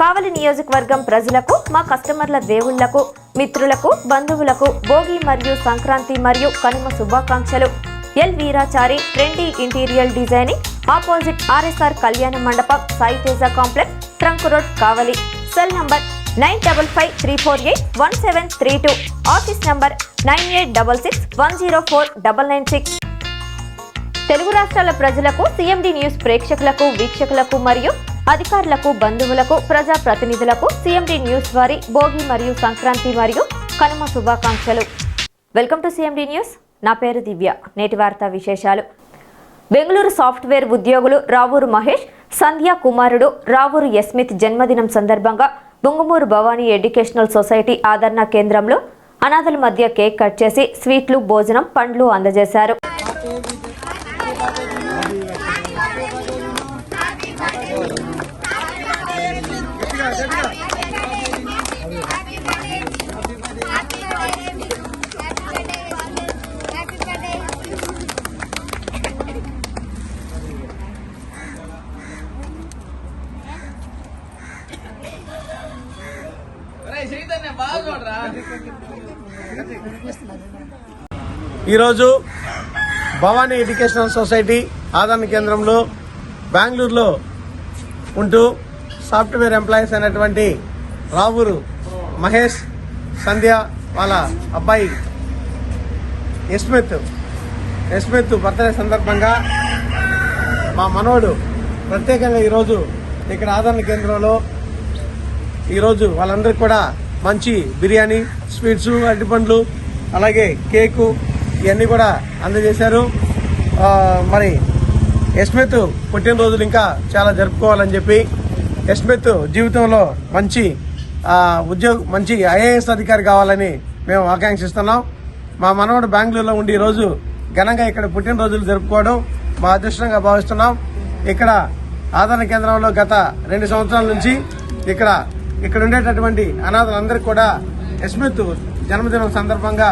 కావలి నియోజకవర్గం ప్రజలకు మా కస్టమర్ల దేవుళ్ళకు మిత్రులకు బంధువులకు భోగి మరియు సంక్రాంతి మరియు కనుమ శుభాకాంక్షలు. L Veerachari trendy interior designing opposite RSR Kalyana Mandapam Sai Teja complex trunk road Kavali. Cell number nine double five three four eight one seven three two. Office number nine eight double six one zero four double nine six. Telugu రాష్ట్రాల ప్రజలకు CMD news ప్రేక్షకులకు వీక్షకులకు మరియు అధికారులకు బంధువులకు ప్రజా ప్రతినిధులకు CMD news వారి భోగి మరియు సంక్రాంతి మరియు కనుమ శుభాకాంక్షలు. Welcome to CMD news. నా పేరు దివ్య. నేటి వార్తా విశేషాలు. బెంగళూరు సాఫ్ట్వేర్ ఉద్యోగులు రావూరు మహేష్ సంధ్యా కుమారుడు రావూరు యస్మిత్ జన్మదినం సందర్భంగా బొంగుమూరు భవానీ ఎడ్యుకేషనల్ సొసైటీ ఆదరణ కేంద్రంలో అనాథల మధ్య కేక్ కట్ చేసి స్వీట్లు భోజనం పండ్లు అందజేశారు. ఈరోజు భవానీ ఎడ్యుకేషనల్ సొసైటీ ఆదరణ కేంద్రంలో బెంగళూరులో ఉంటూ సాఫ్ట్వేర్ ఎంప్లాయీస్ అయినటువంటి రావూరు మహేష్ సంధ్య వాళ్ళ అబ్బాయి యస్మిత్ యస్మిత్ బర్త్డే సందర్భంగా మా మనోడు ప్రత్యేకంగా ఈరోజు ఇక్కడ ఆదరణ కేంద్రంలో ఈరోజు వాళ్ళందరికీ కూడా మంచి బిర్యానీ స్వీట్స్ అరటిపండ్లు అలాగే కేకు ఇవన్నీ కూడా అందజేశారు. మరి యస్మిత్ పుట్టినరోజులు ఇంకా చాలా జరుపుకోవాలని చెప్పి యస్మిత్ జీవితంలో మంచి ఉద్యోగ మంచి ఐఏఎస్ అధికారి కావాలని మేము ఆకాంక్షిస్తున్నాం. మా మనవడు బెంగళూరులో ఉండి ఈరోజు ఘనంగా ఇక్కడ పుట్టినరోజులు జరుపుకోవడం మా అదృష్టంగా భావిస్తున్నాం. ఇక్కడ ఆదరణ కేంద్రంలో గత రెండు సంవత్సరాల నుంచి ఇక్కడ ఇక్కడ ఉండేటటువంటి అనాథలందరికీ కూడా యశ్మిత్ జన్మదినం సందర్భంగా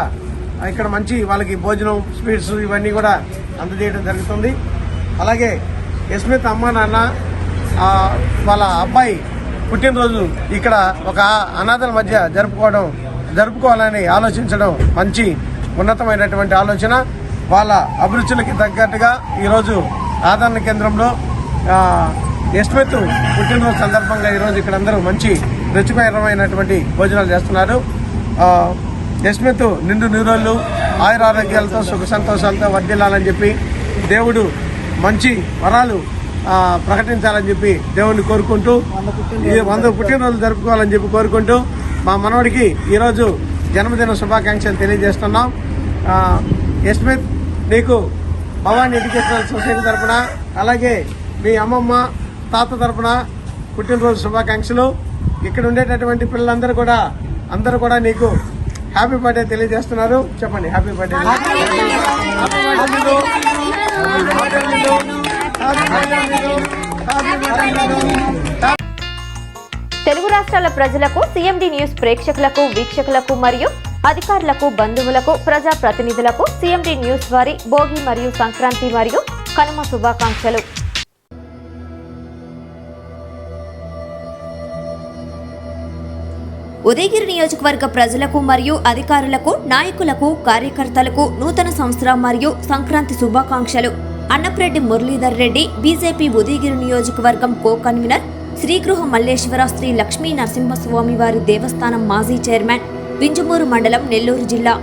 ఇక్కడ మంచి వాళ్ళకి భోజనం స్వీట్స్ ఇవన్నీ కూడా అందజేయడం జరుగుతుంది. అలాగే యస్మిత్ అమ్మ నాన్న వాళ్ళ అబ్బాయి పుట్టినరోజు ఇక్కడ ఒక అనాథల మధ్య జరుపుకోవడం జరుపుకోవాలని ఆలోచించడం మంచి ఉన్నతమైనటువంటి ఆలోచన. వాళ్ళ అభిరుచులకి తగ్గట్టుగా ఈరోజు ఆదరణ కేంద్రంలో యశ్మిత్ పుట్టినరోజు సందర్భంగా ఈరోజు ఇక్కడ అందరూ మంచి రుచికరమైనటువంటి భోజనాలు చేస్తున్నారు. యశ్మిత్ నిండు నీరోళ్ళు ఆయురారోగ్యాలతో సుఖ సంతోషాలతో వర్ధిల్లాలని చెప్పి దేవుడు మంచి వరాలు ప్రకటించాలని చెప్పి దేవుడిని కోరుకుంటూ ఈ వంద పుట్టినరోజు జరుపుకోవాలని చెప్పి కోరుకుంటూ మా మనవడికి ఈరోజు జన్మదిన శుభాకాంక్షలు తెలియజేస్తున్నాం. ఆ, యస్మిత్ నీకు భవానీ ఎడ్యుకేషనల్ సొసైటీ తరపున అలాగే మీ అమ్మమ్మ తాత తరపున పుట్టినరోజు శుభాకాంక్షలు. ఇక్కడ ఉండేటటువంటి పిల్లలందరూ కూడా అందరూ కూడా నీకు హ్యాపీ బర్త్డే తెలియజేస్తున్నారు. చెప్పండి happy birthday. Happy birthday Telugu రాష్ట్రాల ప్రజలకు సిఎండి న్యూస్ ప్రేక్షకులకు వీక్షకులకు మరియు అధికారులకు బంధువులకు ప్రజా ప్రతినిధులకు సిఎండి న్యూస్ వారి భోగి మరియు సంక్రాంతి మరియు కనుమ శుభాకాంక్షలు. ఉదయగిరి నియోజకవర్గ ప్రజలకు మరియు అధికారులకు నాయకులకు కార్యకర్తలకు నూతన సంవత్సరం మరియు సంక్రాంతి శుభాకాంక్షలు. అన్నప్రెడ్డి మురళీధర్ రెడ్డి బీజేపీ ఉదయగిరి నియోజకవర్గం కో కన్వీనర్ శ్రీగృహ మల్లేశ్వర శ్రీ లక్ష్మీ నరసింహస్వామి వారి దేవస్థానం మాజీ చైర్మన్ వింజమూరు మండలం నెల్లూరు జిల్లా.